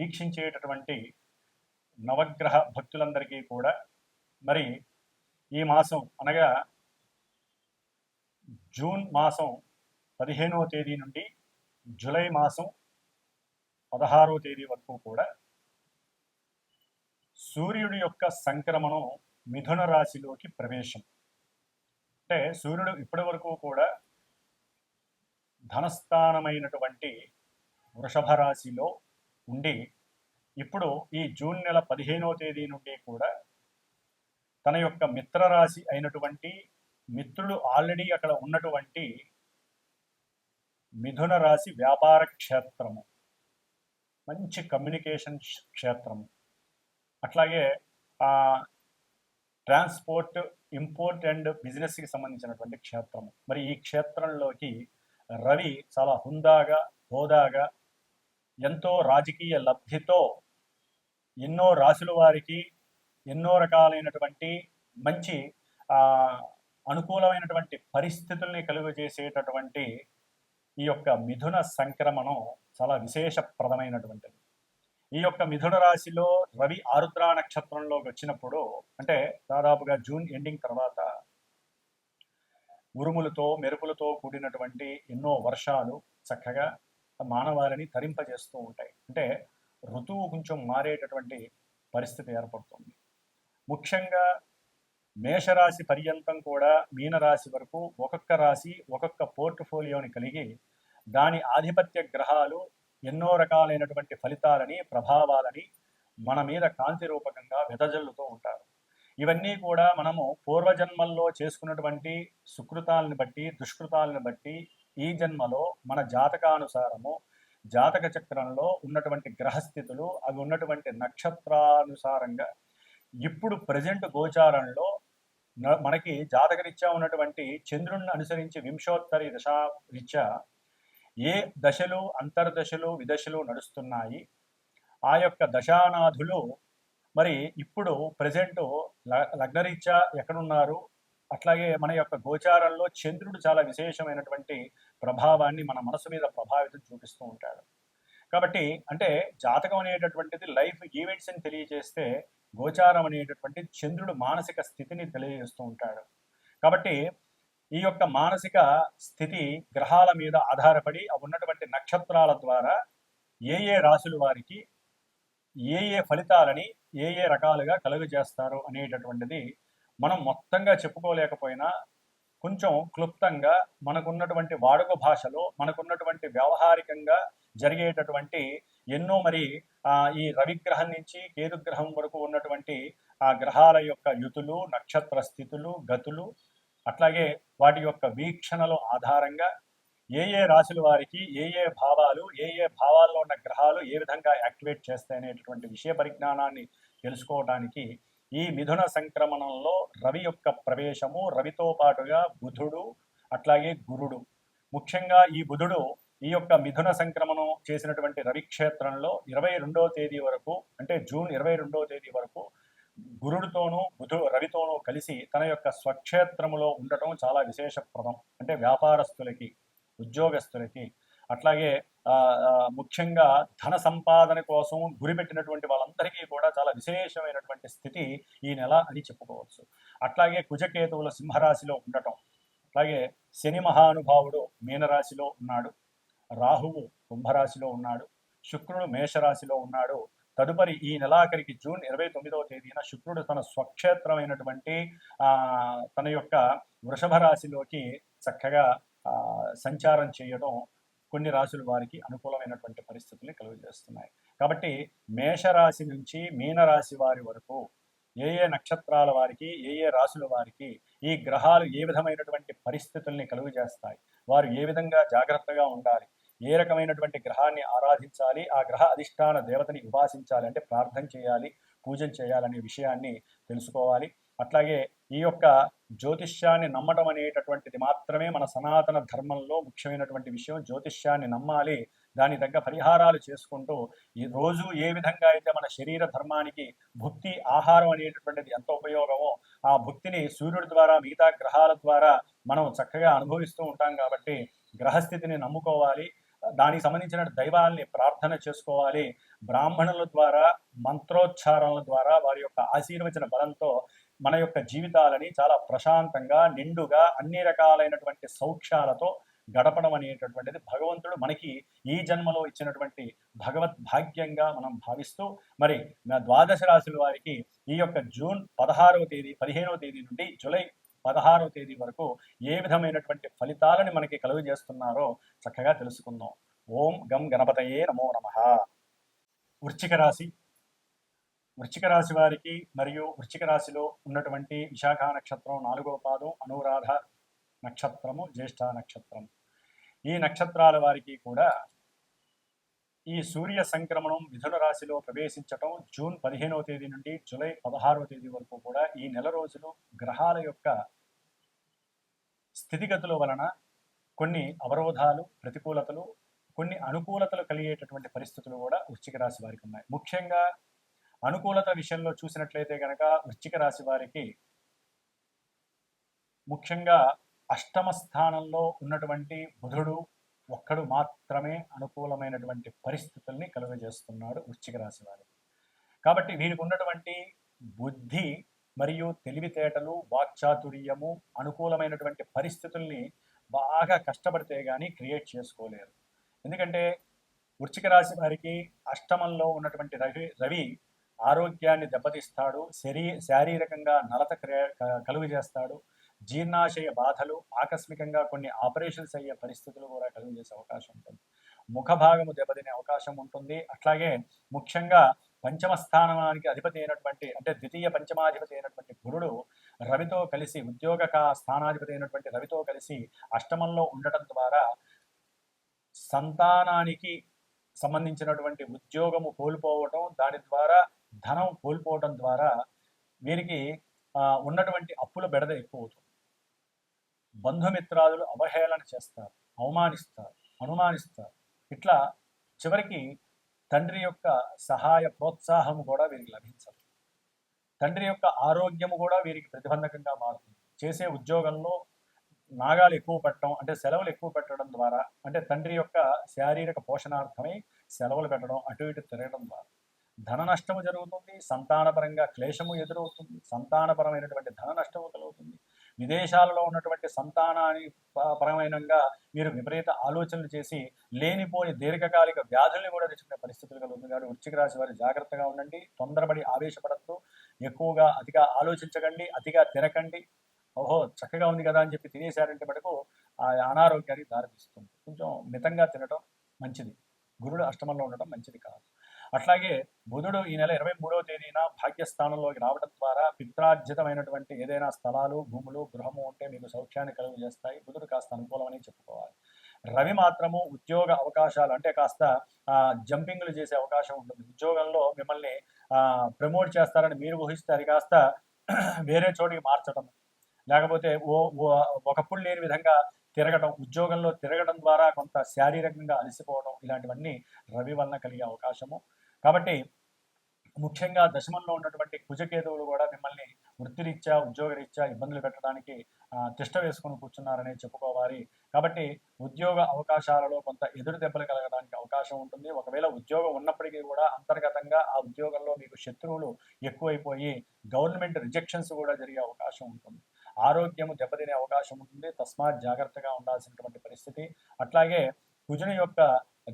వీక్షించేటటువంటి నవగ్రహ భక్తులందరికీ కూడా మరి ఈ మాసం అనగా జూన్ మాసం పదిహేనవ తేదీ నుండి జూలై మాసం పదహారవ తేదీ వరకు కూడా సూర్యుడి యొక్క సంక్రమణం మిథున రాశిలోకి ప్రవేశం. అంటే సూర్యుడు ఇప్పటి వరకు కూడా ధనస్థానమైనటువంటి వృషభ రాశిలో ఉండి ఇప్పుడు ఈ జూన్ నెల పదిహేనో తేదీ నుండి కూడా తన యొక్క మిత్ర రాశి అయినటువంటి మిత్రులు ఆల్రెడీ అక్కడ ఉన్నటువంటి మిథున రాశి వ్యాపార క్షేత్రము. మంచి కమ్యూనికేషన్ క్షేత్రము. అట్లాగే ట్రాన్స్పోర్ట్ ఇంపోర్ట్ అండ్ బిజినెస్కి సంబంధించినటువంటి క్షేత్రము. మరి ఈ క్షేత్రంలోకి రవి చాలా హుందాగా హోదాగా ఎంతో రాజకీయ లబ్ధితో ఎన్నో రాశుల వారికి ఎన్నో రకాలైనటువంటి మంచి అనుకూలమైనటువంటి పరిస్థితుల్ని కలుగజేసేటటువంటి ఈ యొక్క మిథున సంక్రమణం చాలా విశేషప్రదమైనటువంటిది. ఈ యొక్క మిథున రాశిలో రవి ఆరుద్ర నక్షత్రంలోకి వచ్చినప్పుడు అంటే దాదాపుగా జూన్ ఎండింగ్ తర్వాత ఉరుములతో మెరుపులతో కూడినటువంటి ఎన్నో వర్షాలు చక్కగా మానవాళిని తరింపజేస్తూ ఉంటాయి. అంటే ఋతువు కొంచెం మారేటటువంటి పరిస్థితి ఏర్పడుతుంది. ముఖ్యంగా మేషరాశి పర్యంతం కూడా మీనరాశి వరకు ఒక్కొక్క రాశి ఒక్కొక్క పోర్ట్ఫోలియోని కలిగి దాని ఆధిపత్య గ్రహాలు ఎన్నో రకాలైనటువంటి ఫలితాలని ప్రభావాలని మన మీద కాంతి రూపకంగా వెదజల్లుతూ ఉంటారు. ఇవన్నీ కూడా మనము పూర్వజన్మల్లో చేసుకున్నటువంటి సుకృతాలను బట్టి దుష్కృతాలను బట్టి ఈ జన్మలో మన జాతకానుసారము జాతక చక్రంలో ఉన్నటువంటి గ్రహస్థితులు అవి ఉన్నటువంటి నక్షత్రానుసారంగా ఇప్పుడు ప్రజెంట్ గోచారంలో మనకి జాతకరీత్యా ఉన్నటువంటి చంద్రుణ్ణి అనుసరించి వింశోత్తరి దశా రీత్యా ఏ దశలు అంతర్దశలు విదశలు నడుస్తున్నాయి ఆ యొక్క దశానాథులు మరి ఇప్పుడు ప్రజెంట్ లగ్నరీత్యా ఎక్కడున్నారు అట్లాగే మన యొక్క గోచారంలో చంద్రుడు చాలా విశేషమైనటువంటి ప్రభావాన్ని మన మనసు మీద ప్రభావితం చూపిస్తూ ఉంటాడు. కాబట్టి అంటే జాతకం అనేటటువంటిది లైఫ్ ఈవెంట్స్ అని తెలియజేస్తే గోచారం అనేటటువంటి చంద్రుడు మానసిక స్థితిని తెలియజేస్తూ ఉంటాడు. కాబట్టి ఈ యొక్క మానసిక స్థితి గ్రహాల మీద ఆధారపడి ఉన్నటువంటి నక్షత్రాల ద్వారా ఏ ఏ రాశుల వారికి ఏ ఏ ఫలితాలని ఏ ఏ రకాలుగా కలుగజేస్తారు అనేటటువంటిది మనం మొత్తంగా చెప్పుకోలేకపోయినా కొంచెం క్లుప్తంగా మనకున్నటువంటి వాడుక భాషలో మనకున్నటువంటి వ్యవహారికంగా జరిగేటటువంటి ఎన్నో మరి ఈ రవిగ్రహం నుంచి కేతుగ్రహం వరకు ఉన్నటువంటి ఆ గ్రహాల యొక్క యుతులు నక్షత్ర స్థితులు గతులు అట్లాగే వాటి యొక్క వీక్షణల ఆధారంగా ఏ ఏ రాశుల వారికి ఏ ఏ భావాలు ఏ ఏ భావాల్లో ఉన్న గ్రహాలు ఏ విధంగా యాక్టివేట్ చేస్తాయనేటటువంటి విషయ పరిజ్ఞానాన్ని తెలుసుకోవడానికి ఈ మిథున సంక్రమణంలో రవి యొక్క ప్రవేశము రవితో పాటుగా బుధుడు అట్లాగే గురుడు. ముఖ్యంగా ఈ బుధుడు ఈ యొక్క మిథున సంక్రమణం చేసినటువంటి రవి క్షేత్రంలో ఇరవై రెండవ తేదీ వరకు అంటే జూన్ ఇరవై రెండవ తేదీ వరకు గురుడితోనూ బుధు రవితోనూ కలిసి తన యొక్క స్వక్షేత్రములో ఉండటం చాలా విశేషప్రదం. అంటే వ్యాపారస్తులకి ఉద్యోగస్తులకి అట్లాగే ముఖ్యంగా ధన సంపాదన కోసం గురిపెట్టినటువంటి వాళ్ళందరికీ కూడా చాలా విశేషమైనటువంటి స్థితి ఈ నెల అని చెప్పుకోవచ్చు. అట్లాగే కుజకేతువుల సింహరాశిలో ఉండటం అట్లాగే శని మహానుభావుడు మీనరాశిలో ఉన్నాడు రాహువు కుంభరాశిలో ఉన్నాడు శుక్రుడు మేషరాశిలో ఉన్నాడు. తదుపరి ఈ నెలాఖరికి జూన్ ఇరవై తొమ్మిదవ తేదీన శుక్రుడు తన స్వక్షేత్రమైనటువంటి తన యొక్క వృషభ రాశిలోకి చక్కగా సంచారం చేయడం కొన్ని రాశుల వారికి అనుకూలమైనటువంటి పరిస్థితుల్ని కలుగజేస్తున్నాయి. కాబట్టి మేషరాశి నుంచి మీనరాశి వారి వరకు ఏ ఏ నక్షత్రాల వారికి ఏ ఏ రాశుల వారికి ఈ గ్రహాలు ఏ విధమైనటువంటి పరిస్థితుల్ని కలుగజేస్తాయి? వారు ఏ విధంగా జాగ్రత్తగా ఉండాలి? ఏ రకమైనటువంటి గ్రహాన్ని ఆరాధించాలి? ఆ గ్రహ అధిష్టాన దేవతని ఉపాసించాలి? అంటే ప్రార్థన చేయాలి పూజలు చేయాలనే విషయాన్ని తెలుసుకోవాలి. అట్లాగే ఈ యొక్క జ్యోతిష్యాన్ని నమ్మటం అనేటటువంటిది మాత్రమే మన సనాతన ధర్మంలో ముఖ్యమైనటువంటి విషయం. జ్యోతిష్యాన్ని నమ్మాలి దాని తగ్గ పరిహారాలు చేసుకుంటూ ఈ రోజు ఏ విధంగా అయితే మన శరీర ధర్మానికి భుక్తి ఆహారం అనేటటువంటిది ఎంత ఉపయోగమో ఆ భుక్తిని సూర్యుడి ద్వారా మిగతా గ్రహాల ద్వారా మనం చక్కగా అనుభవిస్తూ ఉంటాం కాబట్టి గ్రహస్థితిని నమ్ముకోవాలి. దానికి సంబంధించిన దైవాల్ని ప్రార్థన చేసుకోవాలి. బ్రాహ్మణుల ద్వారా మంత్రోచ్చారణల ద్వారా వారి యొక్క ఆశీర్వచన బలంతో మన యొక్క జీవితాలని చాలా ప్రశాంతంగా నిండుగా అన్ని రకాలైనటువంటి సౌఖ్యాలతో గడపడం అనేటటువంటిది భగవంతుడు మనకి ఈ జన్మలో ఇచ్చినటువంటి భగవద్ భాగ్యంగా మనం భావిస్తూ మరి నా ద్వాదశ రాశుల వారికి ఈ యొక్క జూన్ పదహారవ తేదీ పదిహేనవ తేదీ నుండి జూలై పదహారవ తేదీ వరకు ఏ విధమైనటువంటి ఫలితాలని మనకి కలుగు చేస్తున్నారో చక్కగా తెలుసుకుందాం. ఓం గం గణపతయే నమో నమ. వృచ్చిక రాశి వృశ్చిక రాశి వారికి మరియు వృశ్చిక రాశిలో ఉన్నటువంటి విశాఖ నక్షత్రం నాలుగవ పాదం అనురాధ నక్షత్రము జ్యేష్ఠ నక్షత్రం. ఈ నక్షత్రాల వారికి కూడా ఈ సూర్య సంక్రమణం మిథున రాశిలో ప్రవేశించటం జూన్ పదిహేనవ తేదీ నుండి జూలై పదహారవ తేదీ వరకు కూడా ఈ నెల రోజులు గ్రహాల యొక్క స్థితిగతుల వలన కొన్ని అవరోధాలు ప్రతికూలతలు కొన్ని అనుకూలతలు కలిగేటటువంటి పరిస్థితులు కూడా వృశ్చిక రాశి వారికి ఉన్నాయి. ముఖ్యంగా అనుకూలత విషయంలో చూసినట్లయితే కనుక వృశ్చిక రాశి వారికి ముఖ్యంగా అష్టమ స్థానంలో ఉన్నటువంటి బుధుడు ఒక్కడు మాత్రమే అనుకూలమైనటువంటి పరిస్థితుల్ని కలుగజేస్తున్నాడు వృశ్చిక రాశి వారికి. కాబట్టి వీరికి ఉన్నటువంటి బుద్ధి మరియు తెలివితేటలు వాక్చాతుర్యము అనుకూలమైనటువంటి పరిస్థితుల్ని బాగా కష్టపడితే కానీ క్రియేట్ చేసుకోలేరు. ఎందుకంటే వృశ్చిక రాశి వారికి అష్టమంలో ఉన్నటువంటి రవి రవి ఆరోగ్యాన్ని దెబ్బతీస్తాడు శరీ శారీరకంగా నలత కలుగు చేస్తాడు జీర్ణాశయ బాధలు ఆకస్మికంగా కొన్ని ఆపరేషన్స్ అయ్యే పరిస్థితులు కూడా కలుగు చేసే అవకాశం ఉంటుంది. ముఖ భాగము దెబ్బతినే అవకాశం ఉంటుంది. అట్లాగే ముఖ్యంగా పంచమ స్థానానికి అధిపతి అయినటువంటి అంటే ద్వితీయ పంచమాధిపతి అయినటువంటి గురుడు రవితో కలిసి ఉద్యోగ స్థానాధిపతి అయినటువంటి రవితో కలిసి అష్టమంలో ఉండటం ద్వారా సంతానానికి సంబంధించినటువంటి ఉద్యోగము కోల్పోవటం దాని ద్వారా ధనం కోల్పోవడం ద్వారా వీరికి ఉన్నటువంటి అప్పుల బెడద ఎక్కువ అవుతుంది బంధుమిత్రాదులు అవహేళన చేస్తారు అవమానిస్తారు అనుమానిస్తారు. ఇట్లా చివరికి తండ్రి యొక్క సహాయ ప్రోత్సాహము కూడా వీరికి లభించదు. తండ్రి యొక్క ఆరోగ్యము కూడా వీరికి ప్రతిబంధకంగా మారుతుంది. చేసే ఉద్యోగంలో నాగాలు ఎక్కువ పెట్టడం అంటే సెలవులు ఎక్కువ పెట్టడం ద్వారా అంటే తండ్రి యొక్క శారీరక పోషణార్థమై సెలవులు పెట్టడం అటు ఇటు తిరగడం ద్వారా. ధన నష్టము జరుగుతుంది సంతానపరంగా క్లేశము ఎదురవుతుంది సంతానపరమైనటువంటి ధన నష్టము కలుగుతుంది. విదేశాలలో ఉన్నటువంటి సంతానాన్ని పరమైనంగా మీరు విపరీత ఆలోచనలు చేసి లేనిపోని దీర్ఘకాలిక వ్యాధుల్ని కూడా తెచ్చుకునే పరిస్థితులు కలుగుతుంది. కాబట్టి వృశ్చిక రాశి వారి జాగ్రత్తగా ఉండండి తొందరపడి ఆవేశపడద్దు ఎక్కువగా అతిగా ఆలోచించకండి అతిగా తినకండి ఓహో చక్కగా ఉంది కదా అని చెప్పి తినేశారంటే మటుకు ఆ అనారోగ్యానికి దారితీస్తుంది. కొంచెం మితంగా తినడం మంచిది. గురుడు అష్టమంలో ఉండటం మంచిది కాదు. అట్లాగే బుధుడు ఈ నెల ఇరవై మూడవ తేదీన భాగ్యస్థానంలోకి రావడం ద్వారా పిత్రార్జితమైనటువంటి ఏదైనా స్థలాలు భూములు గృహము ఉంటే మీకు సౌఖ్యాన్ని కలుగు చేస్తాయి బుధుడు కాస్త అనుకూలమని చెప్పుకోవాలి. రవి మాత్రము ఉద్యోగ అవకాశాలు అంటే కాస్త జంపింగ్లు చేసే అవకాశం ఉంటుంది. ఉద్యోగంలో మిమ్మల్ని ప్రమోట్ చేస్తారని మీరు ఊహిస్తే కాస్త వేరే చోటికి మార్చడం లేకపోతే ఓ ఒకప్పుడు లేని విధంగా తిరగడం ఉద్యోగంలో తిరగడం ద్వారా కొంత శారీరకంగా అలసిపోవడం ఇలాంటివన్నీ రవి వలన కలిగే అవకాశము. కాబట్టి ముఖ్యంగా దశమంలో ఉన్నటువంటి కుజకేతువులు కూడా మిమ్మల్ని వృత్తిరీత్యా ఉద్యోగరీత్యా ఇబ్బందులు పెట్టడానికి తిష్ట వేసుకుని కూర్చున్నారనే చెప్పుకోవాలి. కాబట్టి ఉద్యోగ అవకాశాలలో కొంత ఎదురు దెబ్బలు కలగడానికి అవకాశం ఉంటుంది. ఒకవేళ ఉద్యోగం ఉన్నప్పటికీ కూడా అంతర్గతంగా ఆ ఉద్యోగంలో మీకు శత్రువులు ఎక్కువైపోయి గవర్నమెంట్ రిజెక్షన్స్ కూడా జరిగే అవకాశం ఉంటుంది. ఆరోగ్యము దెబ్బతినే అవకాశం ఉంటుంది. తస్మాత్ జాగ్రత్తగా ఉండాల్సినటువంటి పరిస్థితి. అట్లాగే కుజుని యొక్క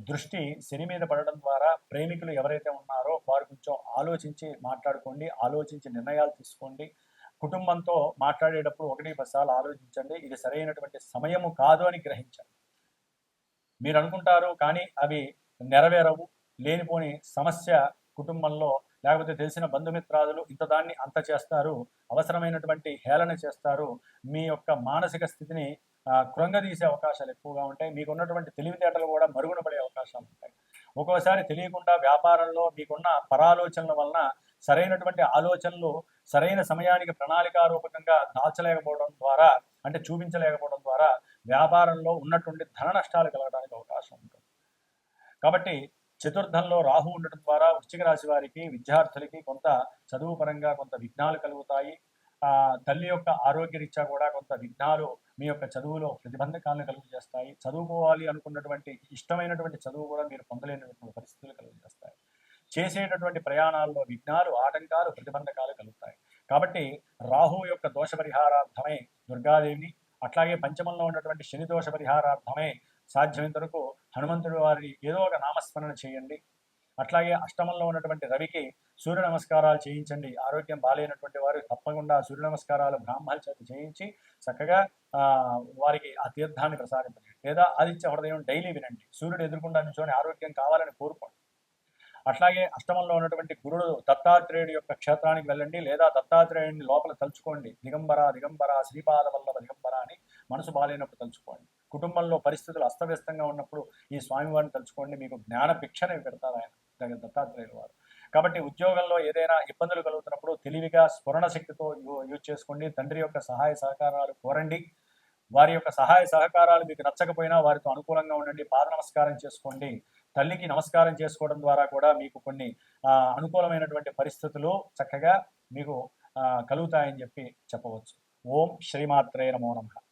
దృష్టి శని మీద పడడం ద్వారా ప్రేమికులు ఎవరైతే ఉన్నారో వారు కొంచెం ఆలోచించి మాట్లాడుకోండి ఆలోచించి నిర్ణయాలు తీసుకోండి. కుటుంబంతో మాట్లాడేటప్పుడు ఒకటి పదిసార్లు ఆలోచించండి. ఇది సరైనటువంటి సమయము కాదు అని గ్రహించండి. మీరు అనుకుంటారు కానీ అవి నెరవేరవు. లేనిపోని సమస్య కుటుంబంలో లేకపోతే తెలిసిన బంధుమిత్రాదులు ఇంత దాన్ని అంత చేస్తారు అవసరమైనటువంటి హేళన చేస్తారు మీ యొక్క మానసిక స్థితిని కృంగదీసే అవకాశాలు ఎక్కువగా ఉంటాయి మీకు ఉన్నటువంటి తెలివితేటలు కూడా మరుగున పడే అవకాశాలు ఉంటాయి. ఒక్కోసారి తెలియకుండా వ్యాపారంలో మీకున్న పరాలోచనల వలన సరైనటువంటి ఆలోచనలు సరైన సమయానికి ప్రణాళికారూపకంగా దాచలేకపోవడం ద్వారా అంటే చూపించలేకపోవడం ద్వారా వ్యాపారంలో ఉన్నటువంటి ధన నష్టాలు కలగడానికి అవకాశం ఉంటుంది. కాబట్టి చతుర్థంలో రాహు ఉండటం ద్వారా వృశ్చిక రాశి వారికి విద్యార్థులకి కొంత చదువు పరంగా కొంత విఘ్నాలు కలుగుతాయి. ఆ తల్లి యొక్క ఆరోగ్యరీత్యా కూడా కొంత విఘ్నాలు మీ యొక్క చదువులో ప్రతిబంధకాలను కలుగు చేస్తాయి చదువుకోవాలి అనుకున్నటువంటి ఇష్టమైనటువంటి చదువు కూడా మీరు పొందలేనటువంటి పరిస్థితులు కలుగు చేస్తాయి చేసేటటువంటి ప్రయాణాల్లో విఘ్నాలు ఆటంకాలు ప్రతిబంధకాలు కలుగుతాయి. కాబట్టి రాహు యొక్క దోష పరిహారార్థమై దుర్గాదేవిని అట్లాగే పంచమంలో ఉన్నటువంటి శని దోష పరిహారార్థమై సాధ్యమైనంత వరకు హనుమంతుడి వారిని ఏదో ఒక నామస్మరణ చేయండి. అట్లాగే అష్టమంలో ఉన్నటువంటి రవికి సూర్య నమస్కారాలు చేయించండి. ఆరోగ్యం బాగాలేనటువంటి వారు తప్పకుండా సూర్య నమస్కారాలు బ్రాహ్మణ చేత చేయించి చక్కగా వారికి ఆ తీర్థాన్ని ప్రసాదించండి లేదా ఆదిత్య హృదయం డైలీ వినండి. సూర్యుడు ఎదుర్కొండా నిల్చొని ఆరోగ్యం కావాలని కోరుకోండి. అట్లాగే అష్టమంలో ఉన్నటువంటి గురుడు దత్తాత్రేయుడి యొక్క క్షేత్రానికి వెళ్ళండి. లేదా దత్తాత్రేయుడిని లోపల తలుచుకోండి. దిగంబర దిగంబర శ్రీపాద వల్లభ దిగంబర అని మనసు బాగాలేనప్పుడు తలుచుకోండి. కుటుంబంలో పరిస్థితులు అస్తవ్యస్తంగా ఉన్నప్పుడు ఈ స్వామివారిని తలుచుకోండి మీకు జ్ఞాన భిక్షణ పెడతారు ఆయన దత్తాత్రేయుల వారు. కాబట్టి ఉద్యోగంలో ఏదైనా ఇబ్బందులు కలుగుతున్నప్పుడు తెలివిగా స్ఫురణ శక్తితో యూజ్ చేసుకోండి తండ్రి యొక్క సహాయ సహకారాలు కోరండి. వారి యొక్క సహాయ సహకారాలు మీకు నచ్చకపోయినా వారితో అనుకూలంగా ఉండండి పాద నమస్కారం చేసుకోండి. తల్లికి నమస్కారం చేసుకోవడం ద్వారా కూడా మీకు కొన్ని అనుకూలమైనటువంటి పరిస్థితులు చక్కగా మీకు కలుగుతాయని చెప్పి చెప్పవచ్చు. ఓం శ్రీమాత్రే నమో నమః.